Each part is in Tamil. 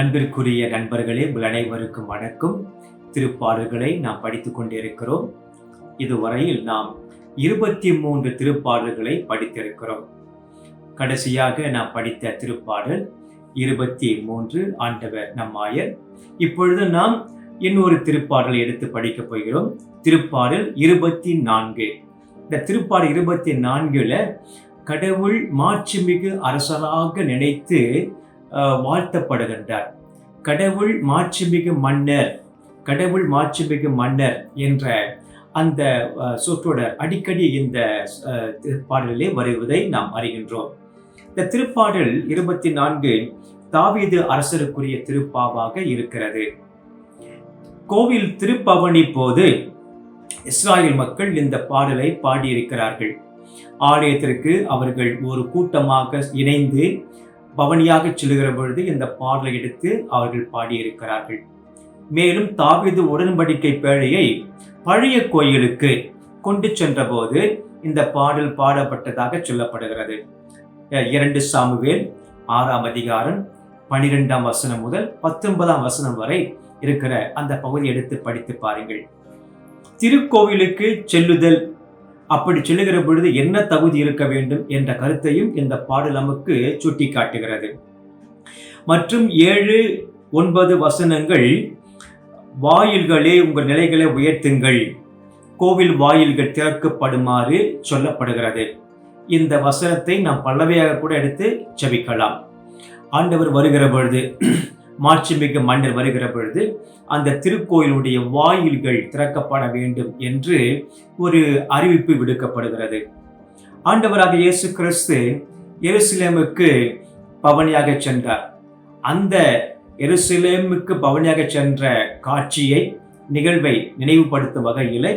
அன்பிற்குரிய நண்பர்களே உங்கள் அனைவருக்கும் வணக்கம். திருப்பாடல்களை நாம் படித்துக் கொண்டிருக்கிறோம். இதுவரையில் நாம் இருபத்தி மூன்று திருப்பாடல்களை படித்திருக்கிறோம். கடைசியாக நாம் படித்த திருப்பாடல் இருபத்தி மூன்று ஆண்டவர் நம்மாயர் இப்பொழுது நாம் இன்னொரு திருப்பாடலை எடுத்து படிக்கப் போகிறோம். திருப்பாடல் இருபத்தி நான்கு இந்த திருப்பாடல் இருபத்தி நான்குல கடவுள் மாட்சிமிகு அரசராக நினைத்து வாழ்த்தப்படுகின்றார். கடவுள் மாட்சிமிகு மன்னர் கடவுள் மாட்சிமிகு மன்னர் என்ற அந்த சொற்றோட சொற்றொடர் அடிக்கடி இந்த பாடலிலே வருவதை நாம் அறிகின்றோம். இந்த திருப்பாடல் இருபத்தி நான்கு தாவீது அரசருக்குரிய திருப்பாவாக இருக்கிறது. கோவில் திருப்பவனி போது இஸ்ராயல் மக்கள் இந்த பாடலை பாடியிருக்கிறார்கள். ஆலயத்திற்கு அவர்கள் ஒரு கூட்டமாக இணைந்து பவனியாக செல்லுகிற பொழுது இந்த பாடலை எடுத்து அவர்கள் பாடியிருக்கிறார்கள். மேலும் தாவீது உடன்படிக்கை பேழையை பழைய கோயிலுக்கு கொண்டு சென்றபோது இந்த பாடல் பாடப்பட்டதாக சொல்லப்படுகிறது. இரண்டு சாமுவேல் ஆறாம் அதிகாரம் பனிரெண்டாம் வசனம் முதல் பத்தொன்பதாம் வசனம் வரை இருக்கிற அந்த பகுதி எடுத்து படித்து பாருங்கள். திருக்கோவிலுக்கு செல்லுதல் அப்படி சொல்லுகிற பொழுது என்ன தகுதி இருக்க வேண்டும் என்ற கருத்தையும் இந்த பாடல் நமக்கு சுட்டி காட்டுகிறது மற்றும் ஏழு ஒன்பது வசனங்கள் வாயில்களே உங்கள் நிலைகளை உயர்த்துங்கள். கோவில் வாயில்கள் திறக்கப்படுமாறு சொல்லப்படுகிறது. இந்த வசனத்தை நாம் பல்லவையாக கூட எடுத்து செவிக்கலாம் ஆண்டவர் வருகிற பொழுது மாட்சிமிகு மன்னர் வருகிற பொழுது அந்த திருக்கோயிலுடைய வாயில்கள் திறக்கப்பட வேண்டும் என்று ஒரு அறிவிப்பு விடுக்கப்படுகிறது. ஆண்டவராக இயேசு கிறிஸ்து எருசலேமுக்கு பவனியாக சென்றார். அந்த எருசலேமுக்கு பவனியாக சென்ற காட்சியை நிகழ்வை நினைவுபடுத்தும் வகையில்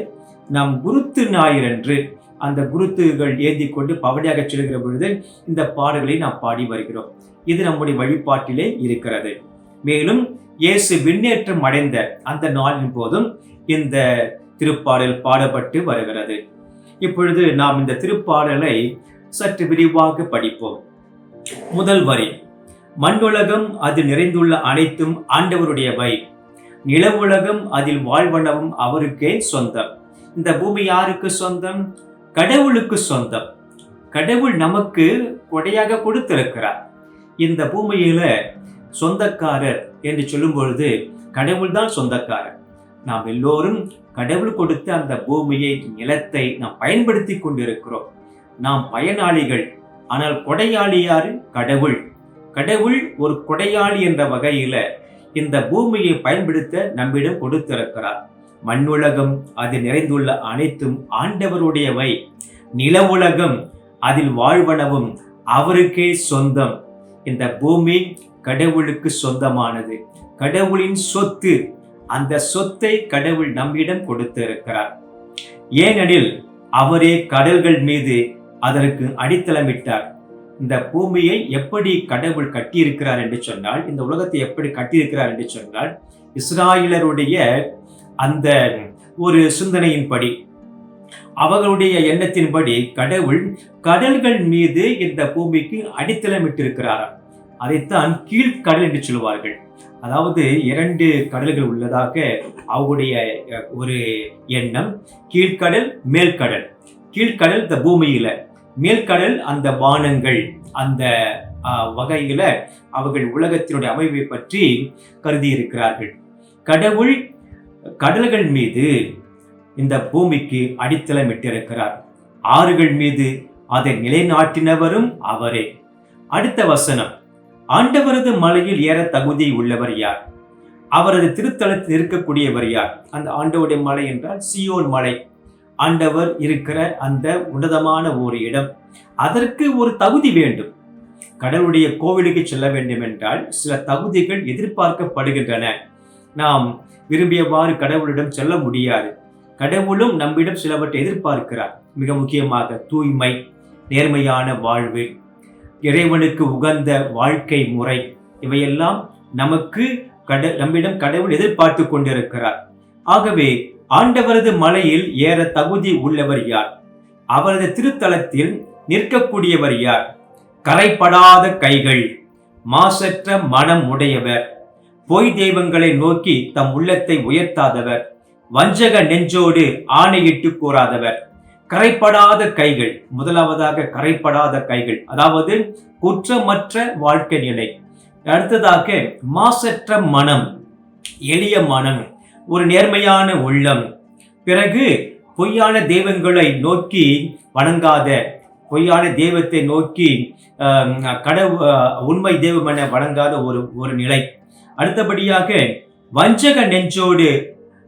நாம் குருத்து ஞாயிறன்று அந்த குருத்துகள் ஏந்தி கொண்டு பவனியாக செல்கிற பொழுது இந்த பாடல்களை நாம் பாடி வருகிறோம். இது நம்முடைய வழிபாட்டிலே இருக்கிறது. மேலும் இயேசு விண்ணேற்றம் அடைந்த அந்த நாளின் போதும் இந்த திருப்பாடல் பாடப்பட்டு வருகிறது. இப்பொழுது நாம் இந்த திருப்பாடலை சற்று விரிவாக படிப்போம். முதல் வரி மண்ணுலகம் அதில் நிறைந்துள்ள அனைத்தும் ஆண்டவருடையவை. நிலவுலகம் அதில் வாழ்வனவும் அவருக்கே சொந்தம். இந்த பூமி யாருக்கு சொந்தம்? கடவுளுக்கு சொந்தம். கடவுள் நமக்கு கொடையாக கொடுத்திருக்கிறார். இந்த பூமியில சொந்தக்காரர் என்று சொல்லும் பொழுது கடவுள் தான் சொந்தக்காரர். நாம் எல்லோரும் கடவுள் கொடுத்த அந்த பூமியை நிலத்தை நாம் பயன்படுத்தி கொண்டிருக்கிறோம். நாம் பயனாளிகள். ஆனால் கொடையாளி யாரு? கடவுள். கடவுள் ஒரு கொடையாளி என்ற வகையில இந்த பூமியை பயன்படுத்த நம்மிடம் கொடுத்திருக்கிறார். மண்ணுலகம் அதில் நிறைந்துள்ள அனைத்தும் ஆண்டவருடையவை. நில உலகம் அதில் வாழ்வனவும் அவருக்கே சொந்தம். இந்த பூமி கடவுளுக்கு சொந்தமானது. கடவுளின் சொத்து அந்த சொத்தை கடவுள் நம்மிடம் கொடுத்திருக்கிறார். ஏனெனில் அவரே கடல்கள் மீது அதற்கு அடித்தளமிட்டார். இந்த பூமியை எப்படி கடவுள் கட்டியிருக்கிறார் என்று சொன்னால் இந்த உலகத்தை எப்படி கட்டியிருக்கிறார் என்று சொன்னால் இஸ்ராயலருடைய அந்த ஒரு சிந்தனையின்படி அவர்களுடைய எண்ணத்தின்படி கடவுள் கடல்கள் மீது இந்த பூமிக்கு அடித்தளமிட்டிருக்கிறாராம். அதைத்தான் கீழ்கடல் என்று சொல்லுவார்கள். அதாவது இரண்டு கடல்கள் உள்ளதாக அவருடைய ஒரு எண்ணம். கீழ்கடல் மேல்கடல். கீழ்கடல் இந்த பூமியில. மேல்கடல் அந்த வானங்கள் அந்த வகையில அவர்கள் உலகத்தினுடைய அமைப்பை பற்றி கருதி இருக்கிறார்கள் கடவுள் கடல்கள் மீது இந்த பூமிக்கு அடித்தளமிட்டிருக்கிறார் ஆறுகள் மீது அதை நிலைநாட்டினவரும் அவரே. அடுத்த வசனம். ஆண்டவரது மலையில் ஏற தகுதி உள்ளவர் யார்? அவரது திருத்தலத்தில் இருக்கக்கூடியவர் யார்? அந்த ஆண்டவருடைய மலை என்றால் சியோன் மலை. ஆண்டவர் இருக்கிற அந்த உன்னதமான ஒரு இடம். அதற்கு ஒரு தகுதி வேண்டும். கடவுளுடைய கோவிலுக்கு செல்ல வேண்டும் என்றால் சில தகுதிகள் எதிர்பார்க்கப்படுகின்றன. நாம் விரும்பியவாறு கடவுளிடம் செல்ல முடியாது. கடவுளும் நம்மிடம் சிலவற்றை எதிர்பார்க்கிறார். மிக முக்கியமாக தூய்மை நேர்மையான வாழ்வு இறைவனுக்கு உகந்த வாழ்க்கை முறை. இவையெல்லாம் நமக்கு கட நம்மிடம் கடவுள் எதிர்பார்த்து கொண்டிருக்கிறார். ஆகவே ஆண்டவரது மலையில் ஏற தகுதி உள்ளவர் யார்? அவரது திருத்தலத்தில் நிற்கக்கூடியவர் யார்? கரைப்படாத கைகள் மாசற்ற மனம் உடையவர் பொய் தெய்வங்களை நோக்கி தம் உள்ளத்தை உயர்த்தாதவர் வஞ்சக நெஞ்சோடு ஆணையிட்டு கூறாதவர். கரைப்படாத கைகள். முதலாவதாக கரைப்படாத கைகள். அதாவது குற்றமற்ற வாழ்க்கை நிலை. அடுத்ததாக மாசற்ற மனம். எளிய மனம். ஒரு நேர்மையான உள்ளம். பிறகு பொய்யான தெய்வங்களை நோக்கி வணங்காத. பொய்யான தெய்வத்தை நோக்கி கடவு உண்மை தெய்வம் என வணங்காத ஒரு ஒரு நிலை. அடுத்தபடியாக வஞ்சக நெஞ்சோடு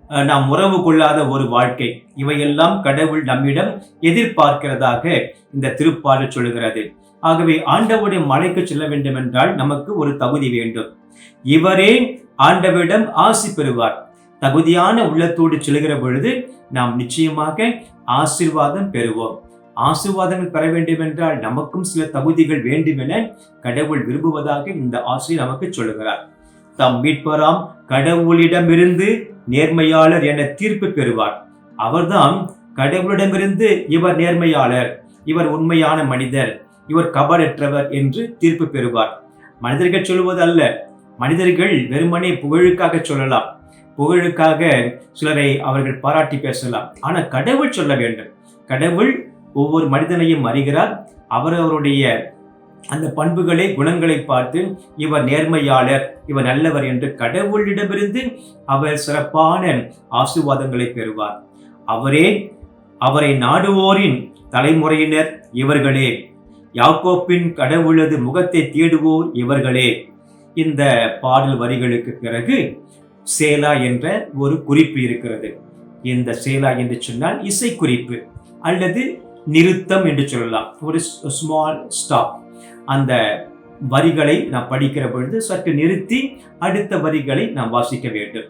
நாம் உறவு கொள்ளாத ஒரு வாழ்க்கை. இவையெல்லாம் கடவுள் நம்மிடம் எதிர்பார்க்கிறதாக இந்த திருப்பாடல் சொல்கிறது ஆகவே ஆண்டவருடைய மலைக்கு செல்ல வேண்டும் என்றால் நமக்கு ஒரு தகுதி வேண்டும். இவரே ஆண்டவரிடம் ஆசி பெறுவார். தகுதியான உள்ளத்தோடு செல்கிற பொழுது நாம் நிச்சயமாக ஆசீர்வாதம் பெறுவோம். ஆசிர்வாதம் பெற வேண்டும் என்றால் நமக்கும் சில தகுதிகள் வேண்டும் என கடவுள் விரும்புவதாக இந்த ஆசிரியர் நமக்கு சொல்லுகிறார். தம் மீட்பராம் கடவுளிடமிருந்து நேர்மையாளர் என தீர்ப்பு பெறுவார். அவர்தான் கடவுளிடமிருந்து இவர் நேர்மையாளர் இவர் உண்மையான மனிதர் இவர் கபடற்றவர் என்று தீர்ப்பு பெறுவார். மனிதர்கள் சொல்வது அல்ல மனிதர்கள் வெறுமனே புகழுக்காக சொல்லலாம். புகழுக்காக சிலரை அவர்கள் பாராட்டி பேசலாம். ஆனால் கடவுள் சொல்ல வேண்டும். கடவுள் ஒவ்வொரு மனிதனையும் அறிகிறார் அவர் அவருடைய அந்த பண்புகளை குணங்களை பார்த்து இவர் நேர்மையாளர் இவர் நல்லவர் என்று கடவுளிடமிருந்து அவர் சிறப்பான ஆசீர்வாதங்களை பெறுவார். அவரே அவரை நாடுவோரின் தலைமுறையினர் இவர்களே. யாக்கோப்பின் கடவுளது முகத்தை தேடுவோர் இவர்களே. இந்த பாடல் வரிகளுக்கு பிறகு சேலா என்ற ஒரு குறிப்பு இருக்கிறது. இந்த சேலா என்று சொன்னால் இசை குறிப்பு அல்லது நிறுத்தம் என்று சொல்லலாம். ஒரு ஸ்மால் ஸ்டாப் அந்த வரிகளை நாம் படிக்கிற பொழுது சற்று நிறுத்தி அடுத்த வரிகளை நாம் வாசிக்க வேண்டும்.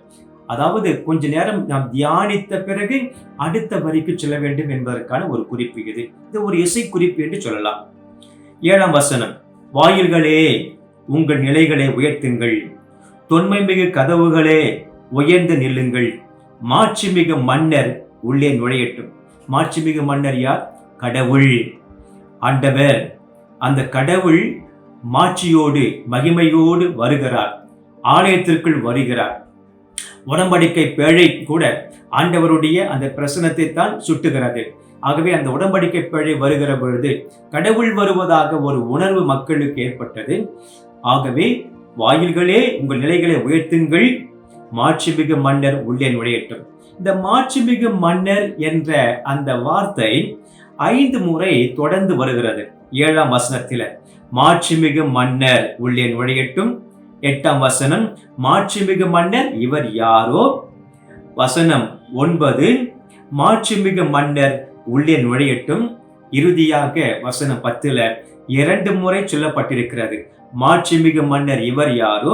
அதாவது கொஞ்ச நேரம் நாம் தியானித்த பிறகு அடுத்த வரிக்கு செல்ல வேண்டும் என்பதற்கான ஒரு குறிப்பு இது. இது ஒரு இசை குறிப்பு என்று சொல்லலாம். ஏழாம் வசனம். வாயில்களே உங்கள் நிலைகளை உயர்த்துங்கள். தொன்மை மிகு கதவுகளே உயர்ந்து நில்லுங்கள். மாட்சிமிகு மன்னர் உள்ளே நுழையட்டும். மாட்சிமிகு மன்னர் யார்? கடவுள். ஆண்டவர். அந்த கடவுள் மாட்சியோடு மகிமையோடு வருகிறார். ஆலயத்திற்குள் வருகிறார். உடம்படிக்கை பேழை கூட ஆண்டவருடைய அந்த பிரசனத்தை தான் சுட்டுகிறது. ஆகவே அந்த உடம்படிக்கை பேழை வருகிற பொழுது கடவுள் வருவதாக ஒரு உணர்வு மக்களுக்கு ஏற்பட்டது. ஆகவே வாயில்களே உங்கள் நிலைகளை உயர்த்துங்கள். மாட்சிமிகு மன்னர் உள்ளே நுழையட்டும். இந்த மாட்சிமிகு மன்னர் என்ற அந்த வார்த்தை ஐந்து முறை தொடர்ந்து வருகிறது. ஏழாம் வசனத்தில் மாட்சிமிகு மன்னர் உள்ளே நுழையட்டும் எட்டாம் வசனம் மாட்சிமிகு மன்னர் இவர் யாரோ? வசனம் ஒன்பது மாட்சிமிகு மன்னர் உள்ளே நுழையட்டும் இறுதியாக வசனம் பத்துல இரண்டு முறை சொல்லப்பட்டிருக்கிறது மாட்சிமிகு மன்னர் இவர் யாரோ?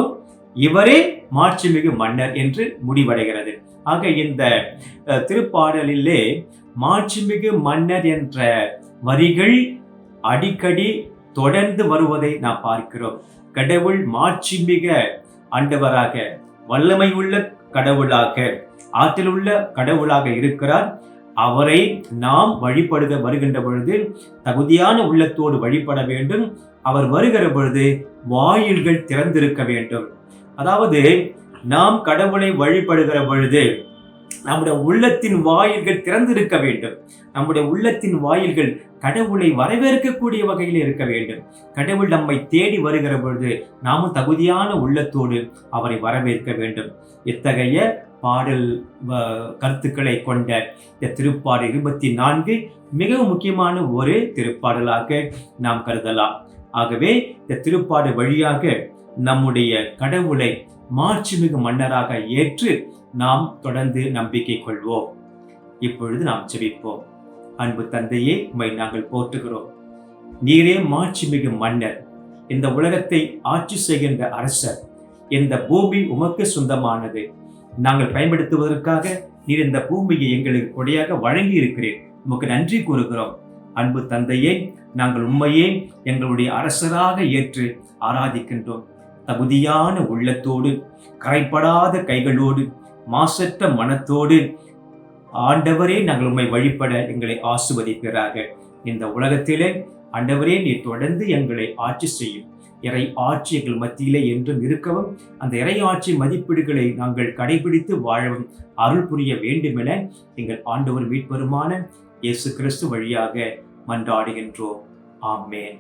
இவரே மாட்சிமிகு மன்னர் என்று முடிவடைகிறது. ஆக இந்த திருப்பாடலிலே மாட்சிமிகு மன்னர் என்ற வரிகள் அடிக்கடி தொடர்ந்து வருவதை நாம் பார்க்கிறோம். கடவுள் மாட்சிமிக ஆண்டவராக வல்லமை உள்ள கடவுளாக ஆற்றலுள்ள கடவுளாக இருக்கிறார். அவரை நாம் வழிபடுக வருகின்ற பொழுது தகுதியான உள்ளத்தோடு வழிபட வேண்டும். அவர் வருகிற பொழுது வாயில்கள் திறந்திருக்க வேண்டும். அதாவது நாம் கடவுளை வழிபடுகிற பொழுது நம்முடைய உள்ளத்தின் வாயில்கள் திறந்திருக்க வேண்டும். நம்முடைய உள்ளத்தின் வாயில்கள் கடவுளை வரவேற்கக்கூடிய வகையில் இருக்க வேண்டும். கடவுள் நம்மை தேடி வருகிற பொழுது நாமும் தகுதியான உள்ளத்தோடு அவரை வரவேற்க வேண்டும். இத்தகைய பாடல் கருத்துக்களை கொண்ட இந்த திருப்பாடு இருபத்தி நான்கு மிகவும் முக்கியமான ஒரு திருப்பாடலாக நாம் கருதலாம். ஆகவே இந்த திருப்பாடு வழியாக நம்முடைய கடவுளை மாட்சிமிகு மன்னராக ஏற்று நாம் தொடர்ந்து நம்பிக்கை கொள்வோம். இப்பொழுது நாம் ஜெபிப்போம். அன்பு தந்தையே உம்மை நாங்கள் போற்றுகிறோம். நீரே மாட்சிமிகு மன்னர் இந்த உலகத்தை ஆட்சி செய்கின்ற அரசர் இந்த பூமி உமக்கு சொந்தமானது. நாங்கள் பயன்படுத்துவதற்காக நீர் இந்த பூமியை எங்களுக்கு கொடையாக வழங்கி இருக்கிறேன் உமக்கு நன்றி கூறுகிறோம். அன்பு தந்தையே நாங்கள் உண்மையே எங்களுடைய அரசராக ஏற்று ஆராதிக்கின்றோம். தகுதியான உள்ளத்தோடு கரைப்படாத கைகளோடு மாசற்ற மனத்தோடு ஆண்டவரே நாங்கள் உண்மை வழிபட எங்களை ஆசுவதிப்பீராக இந்த உலகத்திலே ஆண்டவரே நீ தொடர்ந்து எங்களை ஆட்சி செய்யும். இறை ஆட்சி எங்கள் மத்தியிலே என்றும் இருக்கவும் அந்த இறை ஆட்சி மதிப்பீடுகளை நாங்கள் கடைபிடித்து வாழவும் அருள் புரிய வேண்டுமென எங்கள் ஆண்டவர் மீட்பெருமான இயேசு கிறிஸ்து வழியாக மன்றாடுகின்றோம். ஆமேன்.